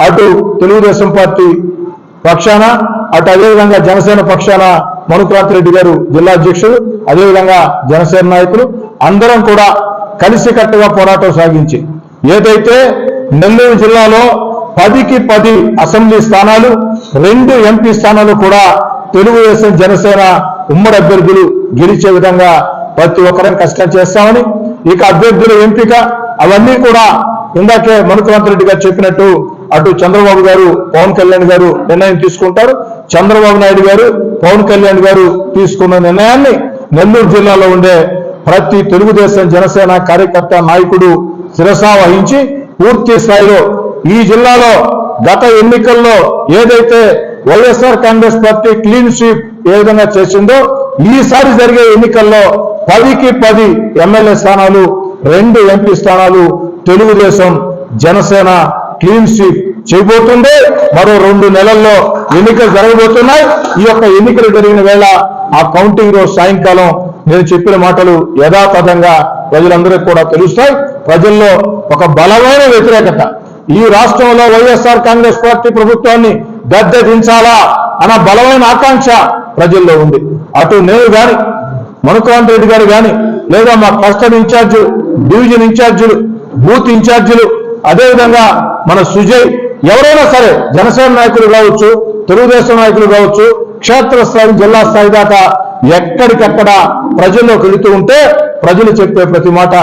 అటు తెలుగుదేశం పార్టీ పక్షాన అటు అదేవిధంగా జనసేన పక్షాన మనుక్రాంత్ రెడ్డి గారు జిల్లా అధ్యక్షుడు అదేవిధంగా జనసేన నాయకులు అందరం కూడా కలిసికట్టుగా పోరాటం సాగించి ఏదైతే నెల్లూరు జిల్లాలో పదికి పది అసెంబ్లీ స్థానాలు రెండు ఎంపీ స్థానాలు కూడా తెలుగుదేశం జనసేన ఉమ్మడి అభ్యర్థులు గెలిచే విధంగా ప్రతి ఒక్కరం కష్టం చేస్తామని ఇక అభ్యర్థుల ఎంపిక అవన్నీ కూడా ఇందాకే మనుక్రాంత్ రెడ్డి గారు చెప్పినట్టు అటు చంద్రబాబు గారు పవన్ కళ్యాణ్ గారు నిర్ణయం తీసుకుంటారు. చంద్రబాబు నాయుడు గారు పవన్ కళ్యాణ్ గారు తీసుకున్న నిర్ణయాన్ని నెల్లూరు జిల్లాలో ఉండే ప్రతి తెలుగుదేశం జనసేన కార్యకర్త నాయకుడు శిరసా వహించి పూర్తి స్థాయిలో ఈ జిల్లాలో గత ఎన్నికల్లో ఏదైతే YSR Congress party clean sweep ఏ విధంగా చేసిందో ఈసారి జరిగే ఎన్నికల్లో పదికి పది ఎమ్మెల్యే స్థానాలు రెండు ఎంపీ స్థానాలు తెలుగుదేశం జనసేన క్లీన్ స్వీప్ చేయబోతుంది మరో రెండు నెలల్లో ఎన్నికలు జరగబోతున్నాయి. ఈ యొక్క ఎన్నికలు జరిగిన వేళ ఆ కౌంటింగ్ రోజు సాయంకాలం నేను చెప్పిన మాటలు యథాతథంగా ప్రజలందరికీ కూడా తెలుస్తాయి. ప్రజల్లో ఒక బలమైన వ్యతిరేకత. ఈ రాష్ట్రంలో వైఎస్ఆర్ కాంగ్రెస్ పార్టీ ప్రభుత్వాన్ని గద్దె దించాలా అన్న బలమైన ఆకాంక్ష ప్రజల్లో ఉంది. అటు నేను గాని మనుకాంత్ రెడ్డి గారు గాని లేదా మా కస్టమ్ ఇన్ఛార్జీలు డివిజన్ ఇన్ఛార్జీలు బూత్ ఇన్ఛార్జీలు అదేవిధంగా మన సుజయ్ ఎవరైనా సరే జనసేన నాయకులు కావచ్చు తెలుగుదేశం నాయకులు కావచ్చు క్షేత్రస్థాయి జిల్లా స్థాయి దాకా ఎక్కడికక్కడ ప్రజల్లోకి వెళుతూ ఉంటే ప్రజలు చెప్పే ప్రతి మాట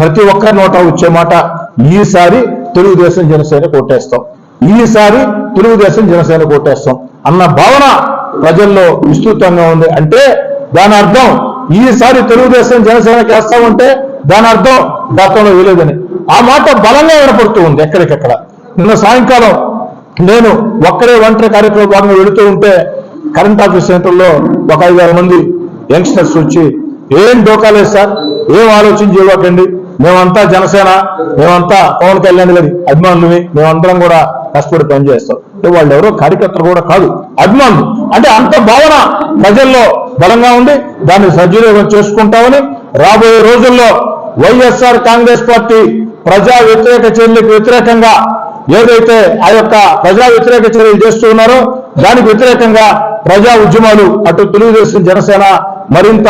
ప్రతి ఒక్కరి నోట వచ్చే మాట ఈసారి తెలుగుదేశం జనసేన కొట్టేస్తాం ఈసారి తెలుగుదేశం జనసేన కొట్టేస్తాం అన్న భావన ప్రజల్లో విస్తృతంగా ఉంది అంటే దాని అర్థం ఈసారి తెలుగుదేశం జనసేనకి వేస్తామంటే దాని అర్థం గతంలో వేయలేదని. ఆ మాట బలంగా వినపడుతూ ఉంది ఎక్కడికెక్కడ. నిన్న సాయంకాలం నేను ఒక్కరే ఒంటరి కార్యక్రమం భాగంగా వెళుతూ ఉంటే కరెంట్ ఆఫీస్ సెంటర్లో ఒక ఐదారు మంది యంగ్స్టర్స్ వచ్చి ఏం డోకాలేదు సార్ ఏం ఆలోచన చేయకండి మేమంతా జనసేన మేమంతా పవన్ కళ్యాణ్ గారి అభిమానులమే మేమందరం కూడా కష్టపడి పనిచేస్తాం. అంటే వాళ్ళు ఎవరో కార్యకర్తలు కూడా కాదు అభిమానులు. అంటే అంత భావన ప్రజల్లో బలంగా ఉంది దాన్ని సద్వినియోగం చేసుకుంటామని రాబోయే రోజుల్లో వైఎస్ఆర్ కాంగ్రెస్ పార్టీ ప్రజా వ్యతిరేక చర్యలకు వ్యతిరేకంగా ఏదైతే ఆ యొక్క ప్రజా వ్యతిరేక చర్యలు చేస్తూ ఉన్నారో దానికి వ్యతిరేకంగా ప్రజా ఉద్యమాలు అటు తెలుగుదేశం జనసేన మరింత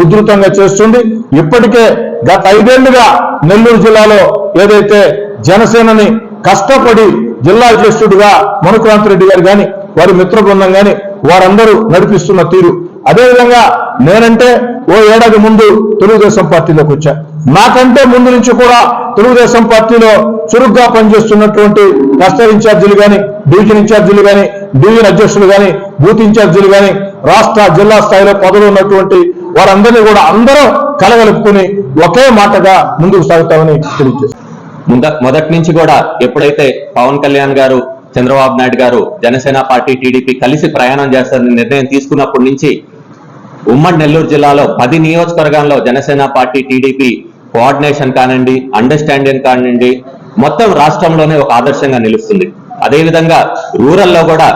ఉధృతంగా చేస్తుంది. ఇప్పటికే గత ఐదేళ్ళుగా నెల్లూరు జిల్లాలో ఏదైతే జనసేనని కష్టపడి జిల్లా అధ్యక్షుడిగా మనుక్రాంత్ రెడ్డి గారు కానీ వారి మిత్ర బృందం కానీ వారందరూ నడిపిస్తున్న తీరు అదేవిధంగా నేనంటే ఓ ఏడాది ముందు తెలుగుదేశం పార్టీలోకి వచ్చా. నాకంటే ముందు నుంచి కూడా తెలుగుదేశం పార్టీలో చురుగ్గా పనిచేస్తున్నటువంటి క్లస్టర్ ఇన్ఛార్జీలు కానీ డివిజన్ ఇన్ఛార్జీలు కానీ డివిజన్ అధ్యక్షులు కానీ బూత్ ఇన్ఛార్జీలు కానీ రాష్ట్ర జిల్లా స్థాయిలో పదవులు ఉన్నటువంటి వారందరినీ కూడా అందరూ కలగలుపుకుని ఒకే మాటగా ముందుకు సాగుతామని తెలియజేస్తాం ముంద మొదటి నుంచి కూడా ఎప్పుడైతే పవన్ కళ్యాణ్ గారు చంద్రబాబు నాయుడు గారు జనసేన పార్టీ టీడీపీ కలిసి ప్రయాణం చేస్తారని నిర్ణయం తీసుకున్నప్పటి నుంచి ఉమ్మడి నెల్లూరు జిల్లాలో పది నియోజకవర్గాల్లో జనసేన పార్టీ టీడీపీ కోఆర్డినేషన్ కానివ్వండి అండర్స్టాండింగ్ కానివ్వండి మొత్తం రాష్ట్రంలోనే ఒక ఆదర్శంగా నిలుస్తుంది. అదేవిధంగా రూరల్లో కూడా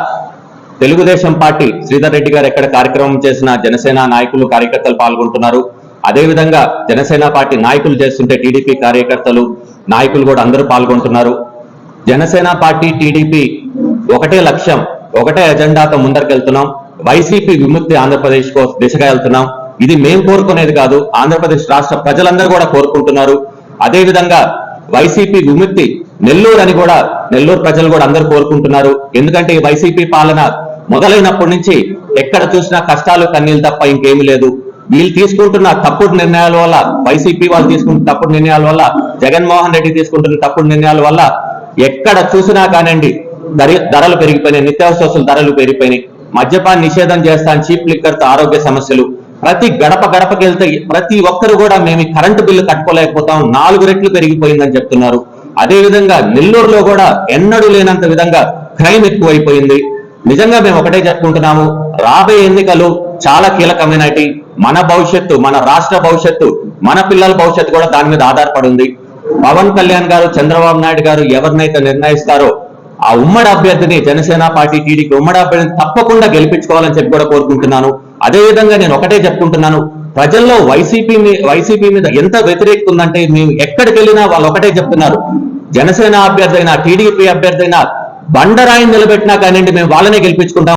తెలుగుదేశం పార్టీ శ్రీధర్ రెడ్డి గారు ఎక్కడ కార్యక్రమం చేసిన జనసేన నాయకులు కార్యకర్తలు పాల్గొంటున్నారు. అదేవిధంగా జనసేన పార్టీ నాయకులు చేస్తుంటే టీడీపీ కార్యకర్తలు నాయకులు కూడా అందరూ పాల్గొంటున్నారు. జనసేన పార్టీ టీడీపీ ఒకటే లక్ష్యం ఒకటే ఎజెండాతో ముందరికెళ్తున్నాం. వైసీపీ విముక్తి ఆంధ్రప్రదేశ్ కో దిశగా వెళ్తున్నాం. ఇది మేము కోరుకునేది కాదు. ఆంధ్రప్రదేశ్ రాష్ట్ర ప్రజలందరూ కూడా కోరుకుంటున్నారు. అదేవిధంగా వైసీపీ విముక్తి నెల్లూరు అని కూడా నెల్లూరు ప్రజలు కూడా అందరూ కోరుకుంటున్నారు. ఎందుకంటే ఈ వైసీపీ పాలన మొదలైనప్పటి నుంచి ఎక్కడ చూసినా కష్టాలు కన్నీళ్ళు తప్ప ఇంకేమీ లేదు. వీళ్ళు తీసుకుంటున్న తప్పుడు నిర్ణయాల వల్ల వైసీపీ వాళ్ళు తీసుకుంటున్న తప్పుడు నిర్ణయాల వల్ల జగన్మోహన్ రెడ్డి తీసుకుంటున్న తప్పుడు నిర్ణయాల వల్ల ఎక్కడ చూసినా కానివ్వండి ధరలు పెరిగిపోయినాయి నిత్యావసర ధరలు పెరిగిపోయినాయి. మద్యపాన్ నిషేధం చేస్తాను చీప్ లిక్కర్తో ఆరోగ్య సమస్యలు. ప్రతి గడప గడపకి వెళ్తే ప్రతి ఒక్కరు కూడా మేము కరెంటు బిల్లు కట్టుకోలేకపోతాం నాలుగు రెట్లు పెరిగిపోయిందని చెప్తున్నారు. అదే విధంగా నెల్లూరులో కూడా ఎన్నడూ లేనంత విధంగా క్రైమ్ ఎక్కువైపోయింది. నిజంగా మేము ఒకటే చెప్పుకుంటున్నాము రాబోయే ఎన్నికలు చాలా కీలకమైనటి. మన భవిష్యత్తు మన రాష్ట్ర భవిష్యత్తు మన పిల్లల భవిష్యత్తు కూడా దాని మీద ఆధారపడి ఉంది. పవన్ కళ్యాణ్ గారు చంద్రబాబు నాయుడు గారు ఎవరినైతే నిర్ణయిస్తారో ఆ ఉమ్మడి అభ్యర్థిని జనసేన పార్టీ టీడీపీ ఉమ్మడి అభ్యర్థిని తప్పకుండా గెలిపించుకోవాలని చెప్పి కూడా కోరుకుంటున్నాను. అదే విధంగా నేను ఒకటే చెప్పుకుంటున్నాను. ప్రజల్లో వైసీపీ వైసీపీ మీద ఎంత వ్యతిరేకత ఉందంటే మేము ఎక్కడికి వెళ్ళినా వాళ్ళు ఒకటే చెప్తున్నారు. జనసేన అభ్యర్థి అయినా టీడీపీ అభ్యర్థి అయినా బండరాయిని నిలబెట్టినా కానివ్వండి మేము వాళ్ళనే గెలిపించుకుంటాం.